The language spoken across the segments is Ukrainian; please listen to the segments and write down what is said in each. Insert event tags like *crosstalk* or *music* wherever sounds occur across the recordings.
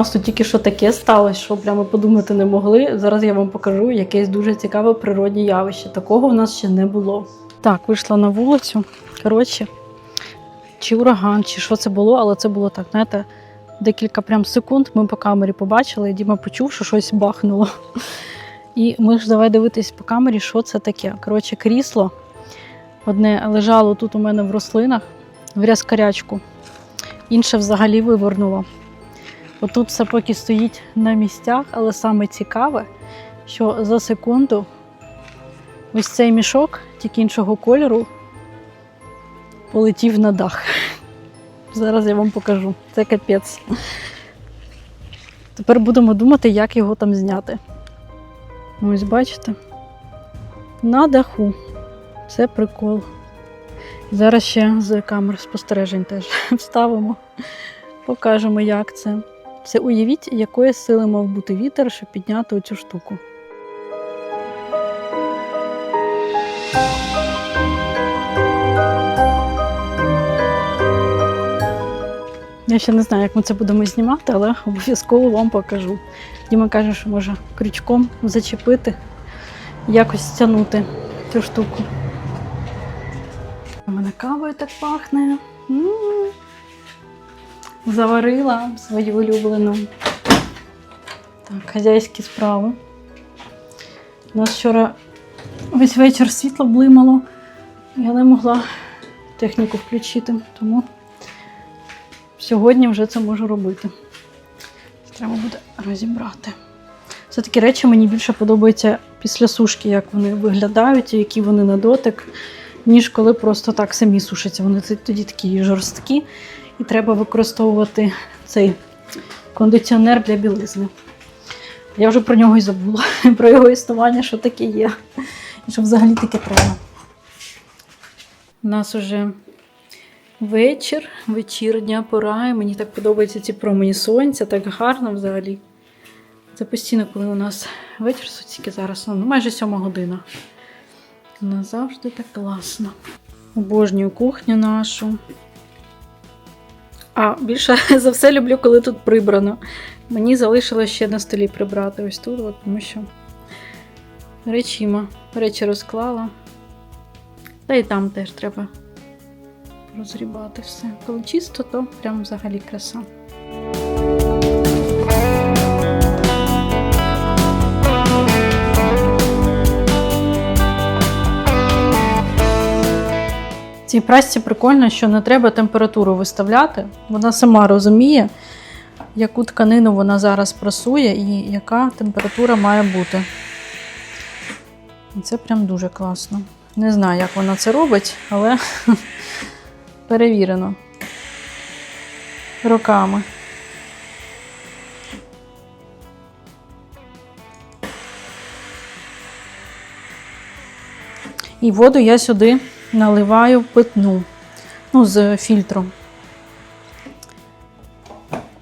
Нас тут тільки що таке сталося, що прямо подумати не могли. Зараз я вам покажу якесь дуже цікаве природні явище. Такого в нас ще не було. Так, вийшла на вулицю. Коротше, чи ураган, чи що це було, але це було так, знаєте, декілька прям секунд. Ми по камері побачили, і Діма почув, що щось бахнуло. І ми ж давай дивитись по камері, що це таке. Коротше, крісло одне лежало тут у мене в рослинах, в рязкарячку, інше взагалі вивернуло. Отут все поки стоїть на місцях, але саме цікаве, що за секунду ось цей мішок, тільки іншого кольору, полетів на дах. Зараз я вам покажу. Це капець. Тепер будемо думати, як його там зняти. Ось бачите? На даху. Це прикол. Зараз ще з камер спостережень теж *laughs* вставимо, покажемо, як це. Це уявіть, якої сили мав бути вітер, щоб підняти оцю штуку. Я ще не знаю, як ми це будемо знімати, але обов'язково вам покажу. Діма каже, що може крючком зачепити, якось стягнути цю штуку. У мене кавою так пахне. М. Заварила свою улюблену. Так, хазяйські справи. У нас вчора весь вечір світло блимало. Я не могла техніку включити, тому сьогодні вже це можу робити. Треба буде розібрати. Це такі речі мені більше подобаються після сушки, як вони виглядають і які вони на дотик, ніж коли просто так самі сушаться. Вони тоді такі жорсткі, і треба використовувати цей кондиціонер для білизни. Я вже про нього і забула, *laughs* про його існування, що таке є. І що взагалі таке треба. У нас уже вечір, вечірня пора, і мені так подобаються ці промені сонця, так гарно взагалі. Це постійно, коли у нас вечір, тільки зараз, ну майже сьома година. У нас завжди так класно. Обожнюю кухню нашу. А більше *laughs* за все люблю, коли тут прибрано. Мені залишилося ще на столі прибрати ось тут, от, тому що речима. Речі розклала. Та і там теж треба розрібати все. Коли чисто, то прям взагалі краса. Цій прасці прикольно, що не треба температуру виставляти. Вона сама розуміє, яку тканину вона зараз прасує і яка температура має бути. Це прям дуже класно. Не знаю, як вона це робить, але *laughs* перевірено. Роками. І воду я сюди наливаю питну, ну, з фільтром.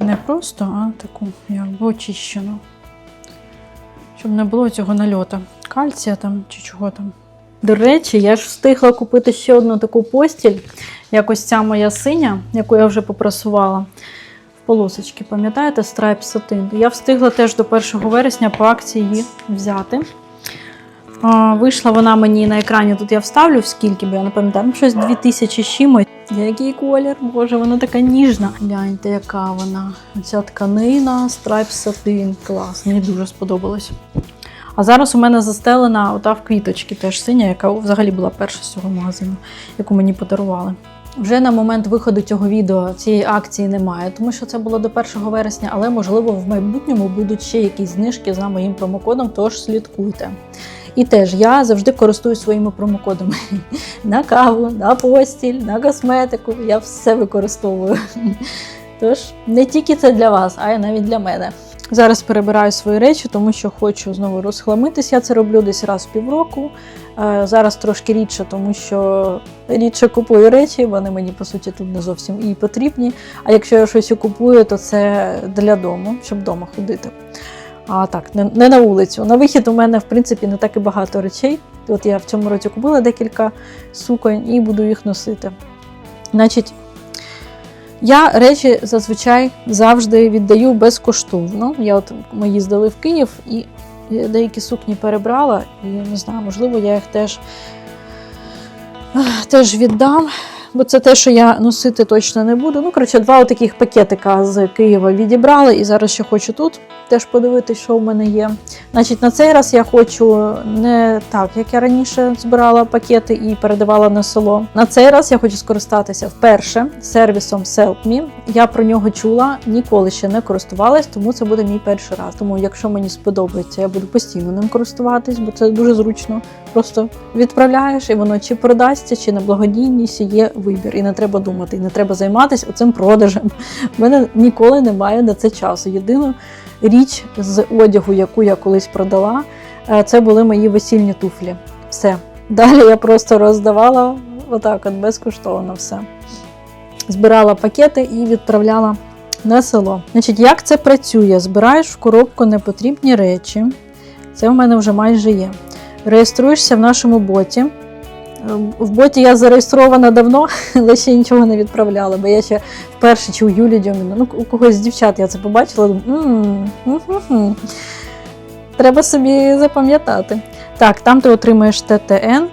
Не просто, а таку, якби очищену. Щоб не було цього нальота. Кальція там чи чого там. До речі, я ж встигла купити ще одну таку постіль, якось ця моя синя, яку я вже попрасувала. В полосочки, пам'ятаєте, Stripe Satin? Я встигла теж до 1 вересня по акції її взяти. Вийшла вона мені на екрані, тут я вставлю скільки, бо я не пам'ятаю, ну, щось 2000 з чимось. Який колір, боже, вона така ніжна. Гляньте, яка вона. Ця тканина, Stripe Satin. Клас, мені дуже сподобалось. А зараз у мене застелена ота в квіточки, теж синя, яка взагалі була перша з цього магазину, яку мені подарували. Вже на момент виходу цього відео цієї акції немає, тому що це було до 1 вересня, але можливо в майбутньому будуть ще якісь знижки за моїм промокодом, тож слідкуйте. І теж я завжди користуюсь своїми промокодами *laughs* на каву, на постіль, на косметику. Я все використовую. *laughs* Тож не тільки це для вас, а й навіть для мене. Зараз перебираю свої речі, тому що хочу знову розхламитись. Я це роблю десь раз в півроку. Е, Зараз трошки рідше, тому що рідше купую речі, вони мені по суті тут не зовсім і потрібні. А якщо я щось і купую, то це для дому, щоб вдома ходити. А так, не, не на вулицю. На вихід у мене, в принципі, не так і багато речей. От я в цьому році купила декілька суконь і буду їх носити. Значить, Я речі зазвичай завжди віддаю безкоштовно. Я от ми їздили в Київ і деякі сукні перебрала, і не знаю, можливо, я їх теж, теж віддам. Бо це те, що я носити точно не буду. Ну, коротше, два таких пакетика з Києва відібрали, і зараз ще хочу тут теж подивитися, що в мене є. Значить, на цей раз я хочу не так, як я раніше збирала пакети і передавала на село. На цей раз я хочу скористатися вперше сервісом SelpMe. Я про нього чула, ніколи ще не користувалась, тому це буде мій перший раз. Тому, якщо мені сподобається, я буду постійно ним користуватись, бо це дуже зручно. Просто відправляєш, і воно чи продасться, чи на благодійність є вибір. І не треба думати, і не треба займатися оцим продажем. У мене ніколи немає на це часу. Єдину річ з одягу, яку я колись продала, е, це були мої весільні туфлі. Все. Далі я просто роздавала отак, от безкоштовно все. Збирала пакети і відправляла на село. Значить, як це працює? Збираєш в коробку непотрібні речі. Це в мене вже майже є. Реєструєшся в нашому боті. Е, В боті я зареєстрована давно, *laughs* але ще нічого не відправляла, бо я ще вперше чи у Юлі Дьоміна, ну у когось з дівчат я це побачила. Треба собі запам'ятати. Так, там ти отримаєш ТТН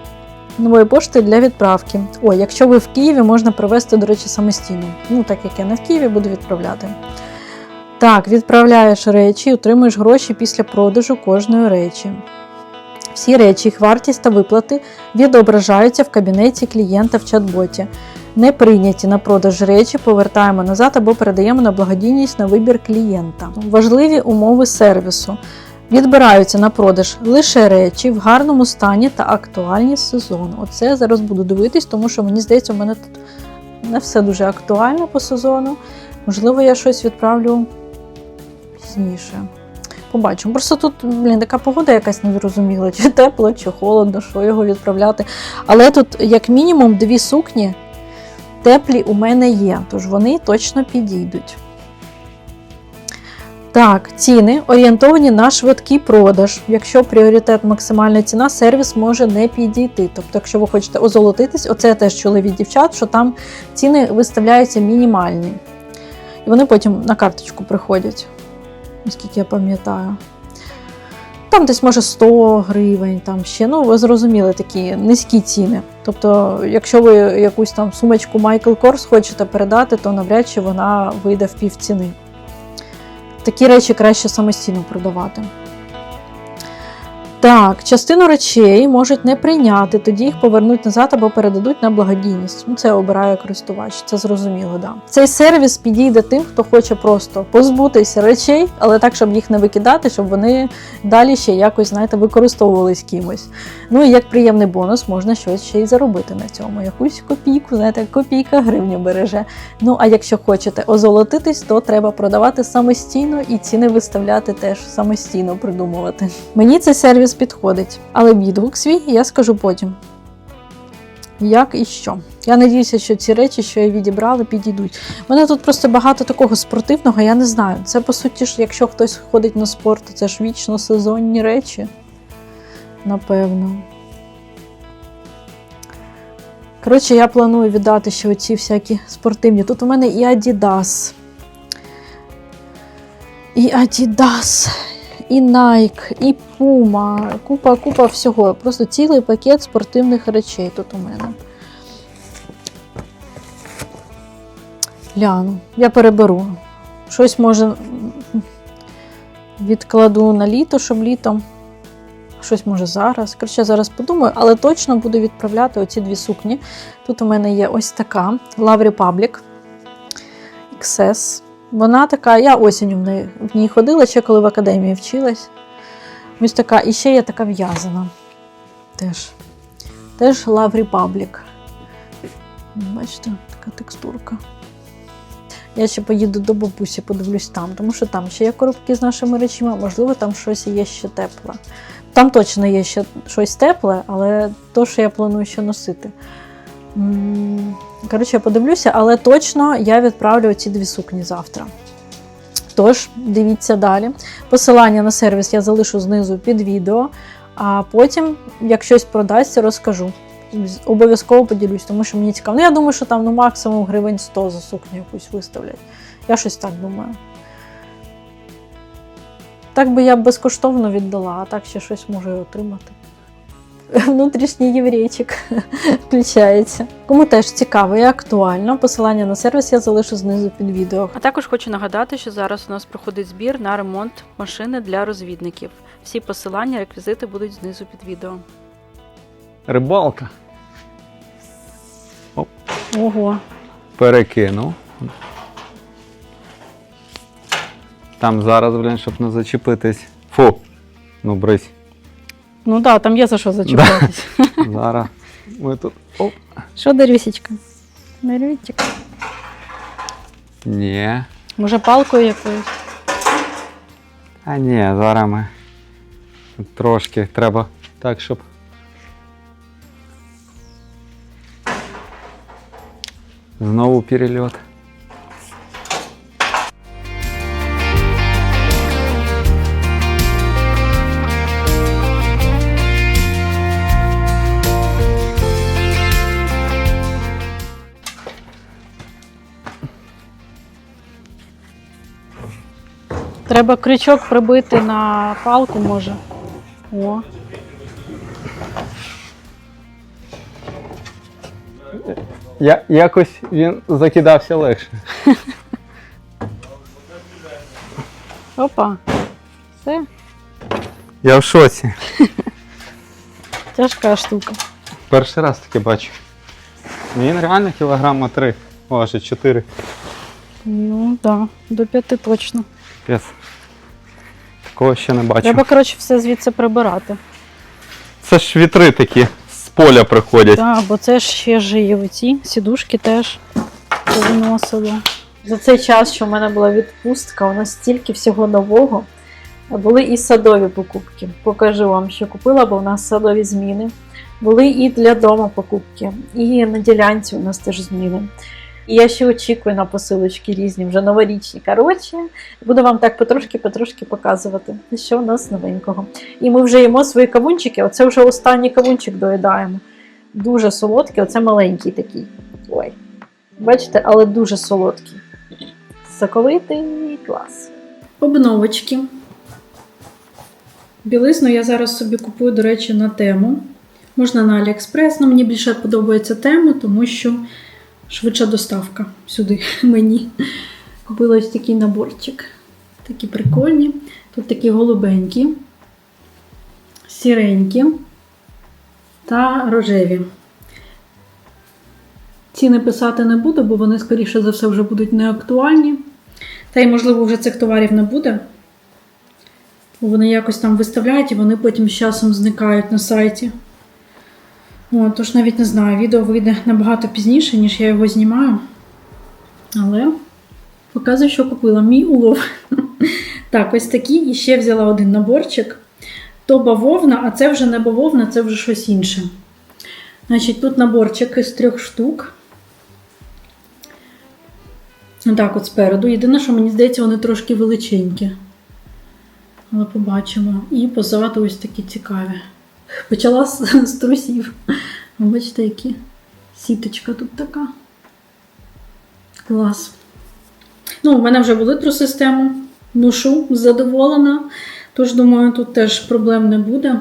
нової пошти для відправки. О, якщо ви в Києві, можна привезти, до речі, самостійно. Ну, так як я не в Києві, буду відправляти. Так, відправляєш речі, отримуєш гроші після продажу кожної речі. Всі речі, їх вартість та виплати відображаються в кабінеті клієнта в чат-боті. Не прийняті на продаж речі повертаємо назад або передаємо на благодійність на вибір клієнта. Важливі умови сервісу. Відбираються на продаж лише речі в гарному стані та актуальні сезону. Оце я зараз буду дивитись, тому що мені здається, у мене тут не все дуже актуально по сезону. Можливо, я щось відправлю пізніше. Побачимо. Просто тут, блін, така погода якась незрозуміла, чи тепло, чи холодно, що його відправляти. Але тут, як мінімум, дві сукні теплі у мене є, тож вони точно підійдуть. Так, ціни орієнтовані на швидкий продаж. Якщо пріоритет максимальна ціна, сервіс може не підійти. Тобто, якщо ви хочете озолотитись, оце теж чули від дівчат, що там ціни виставляються мінімальні. І вони потім на карточку приходять, наскільки я пам'ятаю. Там десь може 100 гривень, там ще, ну ви зрозуміли такі низькі ціни. Тобто, якщо ви якусь там сумочку Michael Kors хочете передати, то навряд чи вона вийде в пів ціни. Такі речі краще самостійно продавати. Так, частину речей можуть не прийняти, тоді їх повернуть назад або передадуть на благодійність. Ну, це обирає користувач, це зрозуміло, да. Цей сервіс підійде тим, хто хоче просто позбутися речей, але так, щоб їх не викидати, щоб вони далі ще якось, знаєте, використовувались кимось. Ну і як приємний бонус, можна щось ще й заробити на цьому. Якусь копійку, знаєте, копійка гривню береже. Ну а якщо хочете озолотитись, то треба продавати самостійно і ціни виставляти теж самостійно придумувати. Мені цей сервіс підходить, але відгук свій я скажу потім. Як і що. Я надіюся, що ці речі, що я відібрала, підійдуть. У мене тут просто багато такого спортивного, я не знаю. Це по суті ж, якщо хтось ходить на спорт, то це ж вічно сезонні речі. Напевно. Коротше, я планую віддати ще оці всякі спортивні. Тут у мене і Adidas. І Adidas, і Nike, і Puma. Купа, купа всього. Просто цілий пакет спортивних речей тут у мене. Гляну, я переберу. Щось може відкладу на літо, щоб літом. Щось може зараз. Коротше, зараз подумаю, але точно буду відправляти оці дві сукні. Тут у мене є ось така Love Republic XS. Вона така, я осінню в неї в ній ходила, ще коли в академії вчилась. Ось така, і ще є така в'язана. Теж. Теж Love Republic. Бачите, така текстурка. Я ще поїду до бабусі, подивлюсь там, тому що там ще є коробки з нашими речами, можливо, там щось є ще тепле. Там точно є ще щось тепле, але то, що я планую ще носити. Коротше, я подивлюся, але точно я відправлю ці дві сукні завтра. Тож, дивіться далі. Посилання на сервіс я залишу знизу під відео, а потім, як щось продасться, розкажу. обов'язково поділюсь, тому що мені цікаво. Ну, я думаю, що там ну, максимум гривень 100 за сукню якусь виставлять. Я щось так думаю. Так би я безкоштовно віддала, а так ще щось можу і отримати. Внутрішній єврейчик *laughs* включається. Кому теж цікаво і актуально, посилання на сервіс я залишу знизу під відео. А також хочу нагадати, що зараз у нас проходить збір на ремонт машини для розвідників. Всі посилання, реквізити будуть знизу під відео. Рибалка. Ого, Перекинув. Там зараз, блін, щоб не зачепитись. Фу. Ну, брись. ну да, там є за що зачепитись. Зараз. *laughs* Ми тут. Оп. Що, Дарюсічка? Дарюсічка. Ні. Може, палкою якоюсь? А ні, зараз ми трошки треба так, щоб. Знову перельот. Треба крючок прибити на палку, може. О. Я, якось він закидався легше. *laughs* Опа. Все, Я в шоці. *laughs* тяжка штука. Перший раз таке бачу. Він реально кілограма три. Важить 4. Ну так, да, до п'яти точно. Пес. Такого ще не бачив. Треба, коротше, все звідси прибирати. Це ж вітри такі з поля приходять. Так, бо це ж ще ж і оці сідушки теж повиносило. За цей час, що в мене була відпустка, у нас стільки всього нового. Були і садові покупки. Покажу вам, що купила, бо у нас садові зміни. Були і для дому покупки, і на ділянці у нас теж зміни. І я ще очікую на посилочки різні, вже новорічні. Коротше, буду вам так потрошки-потрошки показувати, що у нас новенького. І ми вже їмо свої кавунчики. Оце вже останній кавунчик доїдаємо. Дуже солодкий, оце маленький такий. Ой. Бачите, але дуже солодкий. Соковитий клас. Обновочки. Білизну я зараз собі купую, до речі, на тему. Можна на Аліекспрес, але мені більше подобається тему, тому що швидша доставка сюди *laughs* мені. Купила ось такий наборчик. Такі прикольні. Тут такі голубенькі, сіренькі та рожеві. Ціни писати не буду, бо вони, скоріше за все, вже будуть неактуальні. Та й, можливо, вже цих товарів не буде. Вони якось там виставляють і вони потім з часом зникають на сайті. О, тож навіть не знаю, відео вийде набагато пізніше, ніж я його знімаю. Але показую, що купила мій улов. *laughs* Так, ось такі. І ще взяла один наборчик. То бавовна, а це вже не бавовна, це вже щось інше. Значить, тут наборчик із трьох штук. Так, от спереду. Єдине, що мені здається, вони трошки величенькі. Але побачимо. І позаду ось такі цікаві. Почала з, з трусів. Бачите, які сіточка тут така. Клас. Ну, у мене вже були труси з тему. Ношу, задоволена. Тож, думаю, тут теж проблем не буде.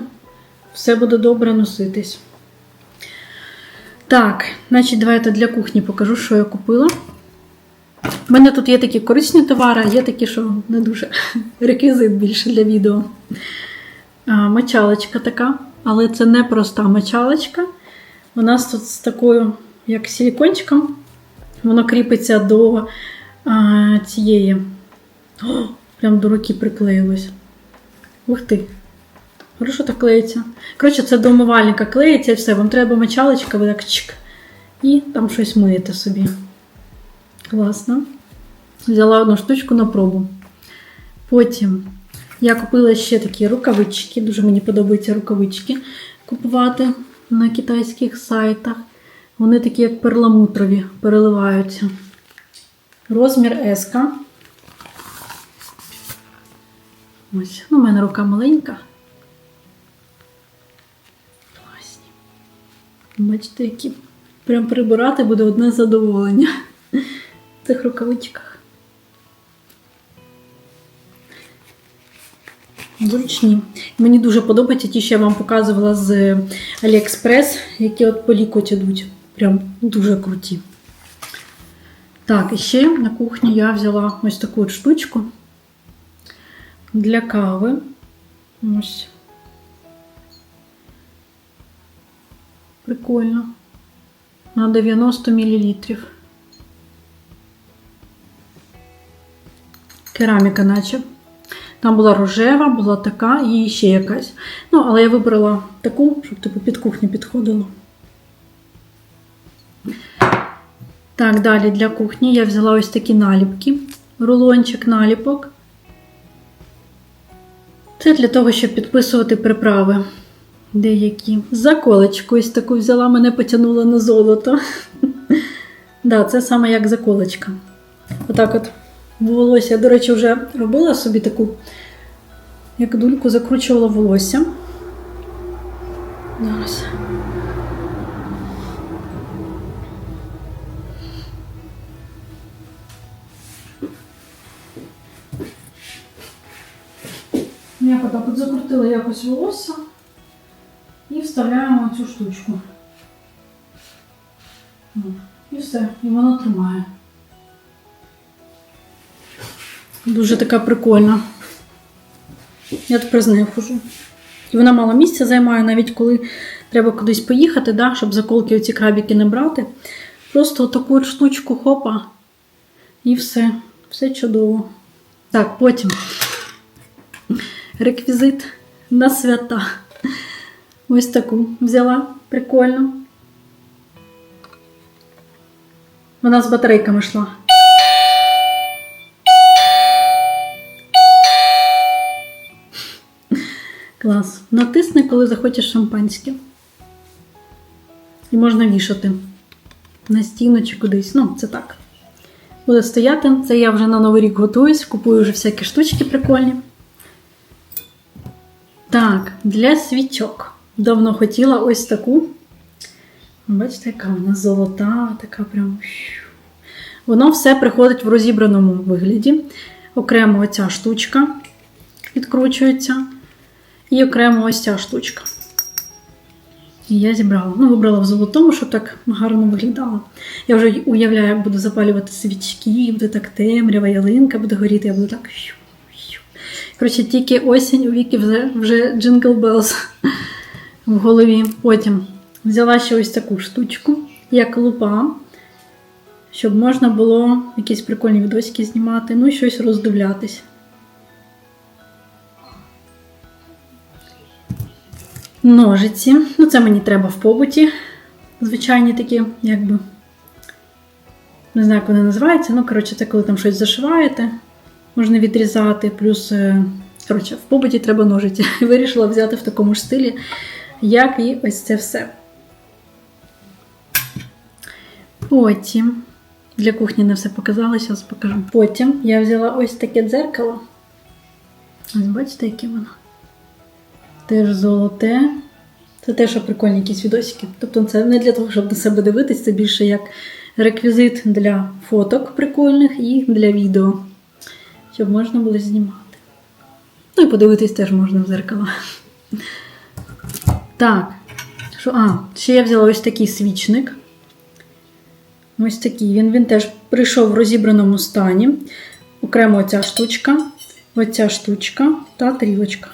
Все буде добре носитись. Так, значить, давайте для кухні покажу, що я купила. У мене тут є такі корисні товари, є такі, що не дуже *laughs* реквізит більше для відео. А, мочалочка така, але це не проста мочалочка. У нас тут з такою, як силікончиком, воно кріпиться до а, цієї. О, прям до руки приклеїлось. Ух ти! Хорошо так клеїться. Коротше, це до умивальника клеїться і все. Вам треба мочалочка, ви так чик. І там щось миєте собі. Класно. Взяла одну штучку на пробу. Потім я купила ще такі рукавички. Дуже мені подобаються рукавички купувати на китайських сайтах. Вони такі, як перламутрові, переливаються. Розмір S. Ось, ну, у мене рука маленька. Класні. Бачите, які прям прибирати буде одне задоволення в цих рукавичках. Зручні. Мені дуже подобаються ті, що я вам показувала з Aliexpress, які от по лікоть ідуть. Прям дуже круті. Так, і ще на кухні я взяла ось таку от штучку для кави. Ось. Прикольно. На 90 мл. Кераміка, наче. Там була рожева, була така і ще якась. Ну, але я вибрала таку, щоб типу під кухню підходило. Так, далі для кухні я взяла ось такі наліпки. Рулончик наліпок. Це для того, щоб підписувати приправи. Деякі. Заколочку ось таку взяла, мене потягнуло на золото. *laughs* да, це саме як заколочка. Отак от волосся. Я, до речі, вже робила собі таку, як дульку, закручувала волосся. Зараз. Я отак от закрутила якось волосся і вставляємо цю штучку. І все, і воно тримає. Дуже така прикольна. Я тепер з нею хожу. І вона мало місця займає, навіть коли треба кудись поїхати, да, щоб заколки оці крабіки не брати. Просто таку штучку хопа. І все. Все чудово. Так, потім реквізит на свята. Ось таку взяла. Прикольно. Вона з батарейками йшла. Клас. Натисни, коли захочеш шампанське. І можна вішати на стіну чи кудись. Ну, це так. Буде стояти. Це я вже на Новий рік готуюсь, купую вже всякі штучки прикольні. Так, для свічок. Давно хотіла ось таку. Бачите, яка вона золота, така прям. Воно все приходить в розібраному вигляді. Окремо оця штучка відкручується. І окремо ось ця штучка. І я зібрала. Ну, вибрала в золотому, щоб так гарно виглядало. Я вже уявляю, як буду запалювати свічки, буде так темрява, ялинка буде горіти, я буду так. Коротше, тільки осінь у віки вже, вже Jingle Bells *laughs* в голові. Потім взяла ще ось таку штучку, як лупа, щоб можна було якісь прикольні відосики знімати, ну і щось роздивлятись. Ножиці. Ну, це мені треба в побуті. Звичайні такі, якби. Не знаю, як вони називаються. Ну, коротше, це коли там щось зашиваєте, можна відрізати. Плюс, е, коротше, в побуті треба ножиці. *laughs* Вирішила взяти в такому ж стилі, як і ось це все. Потім. Для кухні не все показала, зараз покажу. Потім я взяла ось таке дзеркало. Ось бачите, яке воно. Теж золоте. Це теж прикольні якісь відосики. Тобто це не для того, щоб на себе дивитись, це більше як реквізит для фоток прикольних і для відео. Щоб можна було знімати. Ну і подивитись теж можна в зеркало. Так. Що, а, ще я взяла ось такий свічник. Ось такий. Він, він теж прийшов в розібраному стані. Окремо оця штучка, оця штучка та трілочка.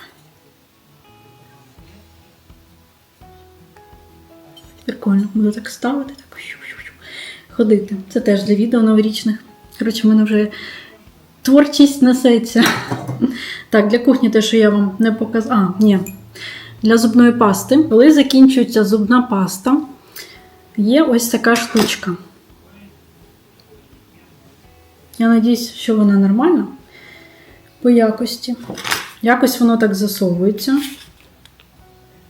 Прикольно, буду так ставити, так ходити. Це теж для відео новорічних. Коротше, в мене вже творчість несеться. Так, для кухні те, що я вам не показала. А, ні. Для зубної пасти. Коли закінчується зубна паста, є ось така штучка. Я надіюсь, що вона нормальна по якості. Якось воно так засовується.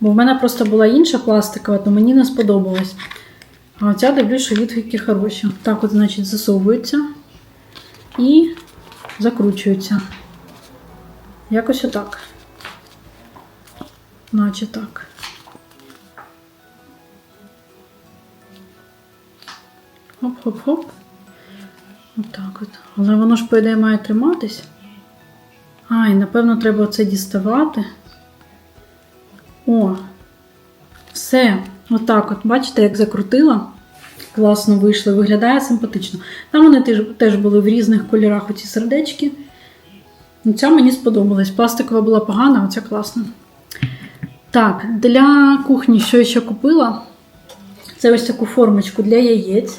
Бо в мене просто була інша пластикова, то мені не сподобалось. А оця дивлюсь, що відгуки хороші. Так от, значить, засовується і закручується. Якось отак. Наче так. Хоп-хоп-хоп. Отак от. Але воно ж, по ідеї, має триматись. А, і напевно треба оце діставати. О, все. Отак от. Бачите, як закрутила. Класно вийшло, виглядає симпатично. Там вони теж, теж були в різних кольорах оці сердечки. Ну, Ця мені сподобалась. Пластикова була погана, а ця класна. Так, для кухні, що я ще купила? Це ось таку формочку для яєць.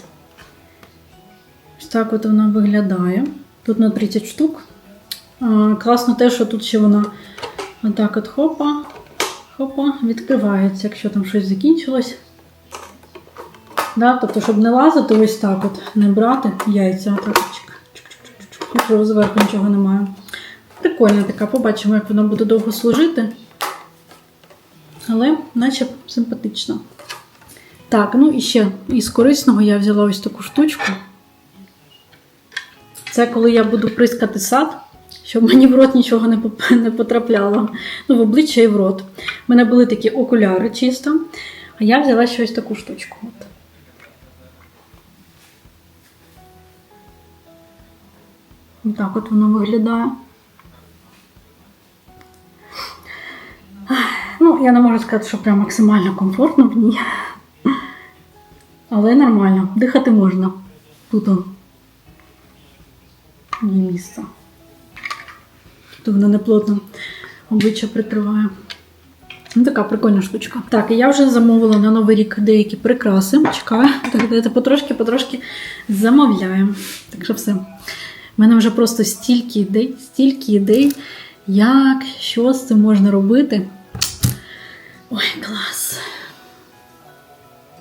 Ось так от вона виглядає. Тут на 30 штук. Класно те, що тут ще вона отак от хопа, хопа, відкривається, якщо там щось закінчилось. Да, тобто, щоб не лазити, ось так от, не брати яйця, якщо зверху нічого немає. Прикольна така, побачимо, як вона буде довго служити. Але наче симпатично. Так, ну і ще із корисного я взяла ось таку штучку. Це коли я буду прискати сад, щоб мені в рот нічого не не потрапляло. Ну, в обличчя і в рот. У мене були такі окуляри чисто, а я взяла ще ось таку штучку. От. Так от воно виглядає. Ну, я не можу сказати, що прям максимально комфортно в ній. Але нормально. Дихати можна. Тут. Є місце. Тут воно не плотно обличчя прикриває. Ну, така прикольна штучка. Так, і я вже замовила на Новий рік деякі прикраси. Чекаю. *laughs* Так, потрошки-потрошки замовляємо. Так що все. У мене вже просто стільки ідей, стільки ідей, як, що з цим можна робити. Ой, клас.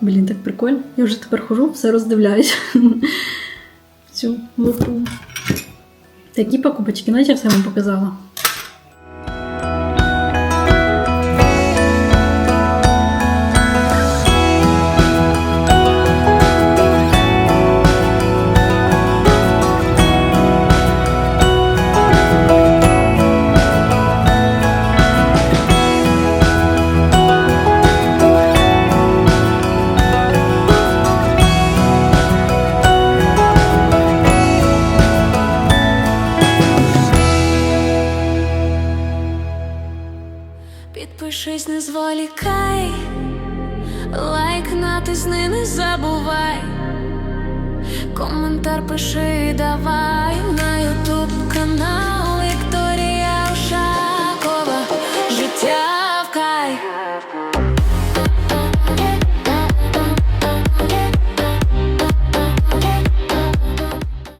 Блін, так прикольно. Я вже тепер хожу, все роздивляюсь. *laughs* В цю лупу. Такі покупочки, наче все вам показала. Коментар пиши, давай.